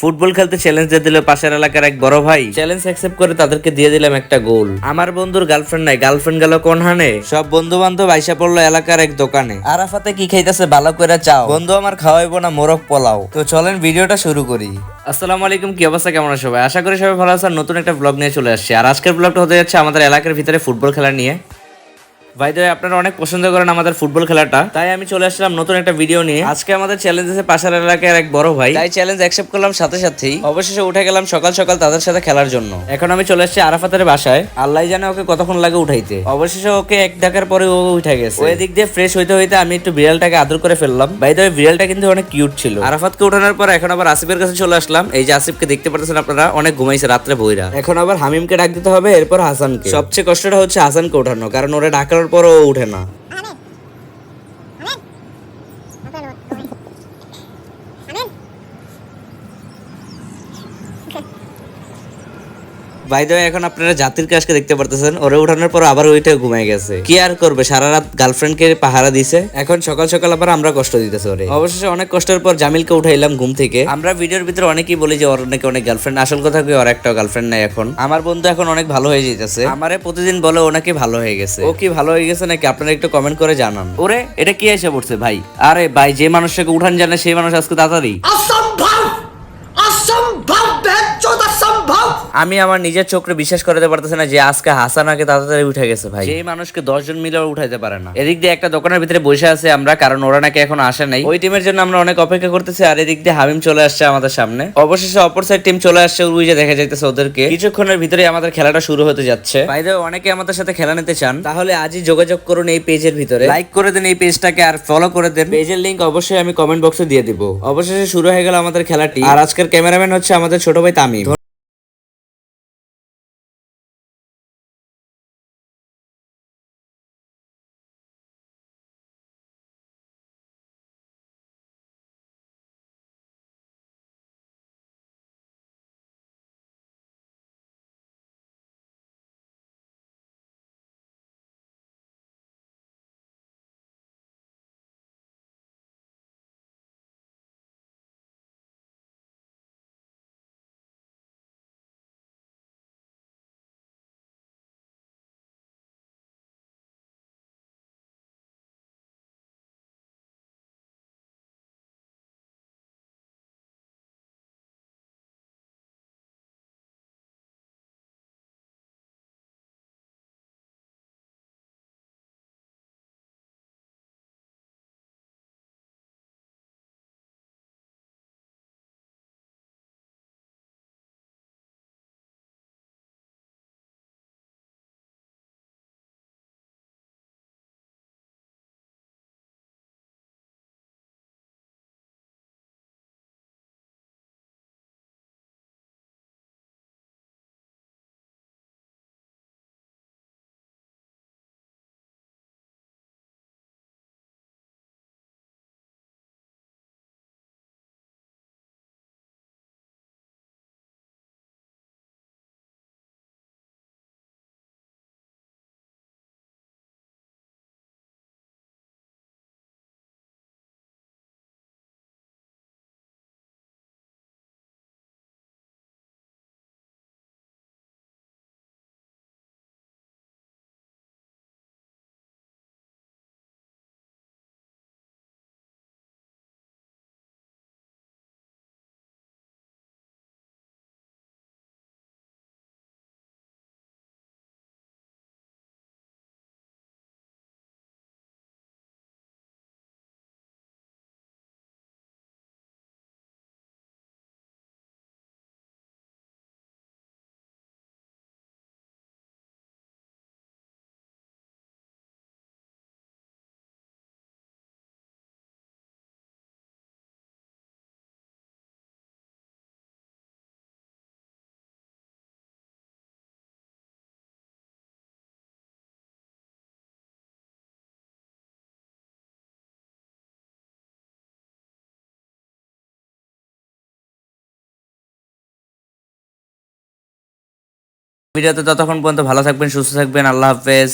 Football খেলতে challenge দিয়ে দিল পাশের এলাকার এক বড় ভাই। চ্যালেঞ্জ অ্যাকসেপ্ট করে তাদেরকে দিয়ে দিলাম একটা গোল আমার বন্ধুর গার্লফ্রেন্ড নাই গার্লফ্রেন্ড গেল কোন হানে? সব বন্ধু বান্ধব আইসা পড়ল এলাকার এক দোকানে। আরাফাতে কি খাইতেছে ভালো করে চাও। বন্ধু আমার খাওয়াইবো না মোরগ পোলাও। তো চলেন ভিডিওটা শুরু করি। আসসালামু আলাইকুম কি অবস্থা কেমন আছো সবাই? আশা করি সবাই ভালো আছেন নতুন একটা ব্লগ নিয়ে চলে আসছি। আর আজকের ব্লগটা হতে যাচ্ছে আমাদের এলাকার ভিতরে ফুটবল খেলা নিয়ে। ভাই ভাই আপনারা অনেক পছন্দ করেন আমাদের ফুটবল খেলাটা। তাই আমি চলে আসলাম নতুন একটা ভিডিও নিয়ে। আজকে আমাদের চ্যালেঞ্জ আছে পাশের এলাকার এক বড় ভাই। তাই চ্যালেঞ্জ অ্যাকসেপ্ট করলাম সাথে সাথেই। অবশেষে উঠে গেলাম সকাল সকাল তাদের সাথে খেলার জন্য। এখন আমি চলে আসছি আরাফাতের বাসায়। আল্লাহ জানে ওকে কতক্ষণ লাগে উঠাইতে। অবশেষে ওকে এক ডাকার পরে ও উঠে গেছে। ওই দিক দিয়ে ফ্রেশ হইতে হইতে আমি একটু বিড়ালটাকে আদর করে ফেললাম। ভাই ভাই বিড়ালটা কিন্তু অনেক কিউট ছিল। আরাফাতকে উঠানোর পর এখন আবার আসিফের কাছে চলে আসলাম। এই যে আসিফকে দেখতে পাচ্ছেন আপনারা অনেক ঘুমাইছে রাত্রে বইরা। এখন আবার হামিমকে ডাক দিতে হবে এরপর হাসানকে। সবচেয়ে কষ্টটা হচ্ছে হাসানকে ওঠানো কারণ ওরা ডাকার পর ও উঠে না বাইদ এখন আপনারা জাতির কাজকে দেখতে পারতেছেন, ওরে উঠানোর পর আবার ওইটা ঘুমাই গেছে। কি আর করবে? সারা রাত গার্লফ্রেন্ডকে পাহারা দিছে। এখন সকাল সকাল আবার আমরা কষ্ট দিতেছে ওরে। অবশেষে অনেক কষ্টের পর জামিলকে উঠাইলাম ঘুম থেকে। আমরা ভিডিওর ভিতরে অনেকেই বলি যে ওর নাকি অনেক গার্লফ্রেন্ড আসল কথা কি, ওর একটা গার্লফ্রেন্ড নাই এখন। আমার বন্ধু এখন অনেক ভালো হয়ে যেতেছে আমারে প্রতিদিন বলে ও নাকি ভালো হয়ে গেছে। ও কি ভালো হয়ে গেছে নাকি আপনারা একটু কমেন্ট করে জানান। ওরে, এটা কি এসে পড়ছে ভাই? আরে ভাই, যে মানুষটাকে উঠান জানে, সেই মানুষ আজকে তাড়াতাড়ি। আমি আমার নিজের চোখে বিশ্বাস করতে পারতেছি না যে আজকে হাসানাকে তাড়াতাড়ি উঠে গেছে ভাই। যে মানুষকে দশজন মিলে উঠাইতে পারে না। এদিক দিয়ে একটা দোকানের ভিতরে বসে আছে আমরা কারণ ওরা নাকি এখন আসে নাই। ওই টিমের জন্য আমরা অনেক অপেক্ষা করতেছি আর এদিক দিয়ে হামিম চলে আসছে আমাদের সামনে। অবশেষে অপর সাইড টিম চলে আসছে ওই যে দেখা যাইতেছে ওদেরকে। কিছুক্ষণের ভিতরে আমাদের খেলাটা শুরু হতে যাচ্ছে। বাইরে অনেকে আমাদের সাথে খেলা নিতে চান তাহলে আজই যোগাযোগ করুন এই পেজের ভিতরে। লাইক করে দেন এই পেজটাকে আর ফলো করে দেন। পেজের লিংক অবশ্যই আমি কমেন্ট বক্সে দিয়ে দিব। অবশেষে শুরু হয়ে গেল আমাদের খেলাটি। আর আজকের ক্যামেরাম্যান হচ্ছে আমাদের ছোট ভাই তামিম। ভিডিওতে ততক্ষণ পর্যন্ত ভালো থাকবেন সুস্থ থাকবেন আল্লাহ হাফেজ।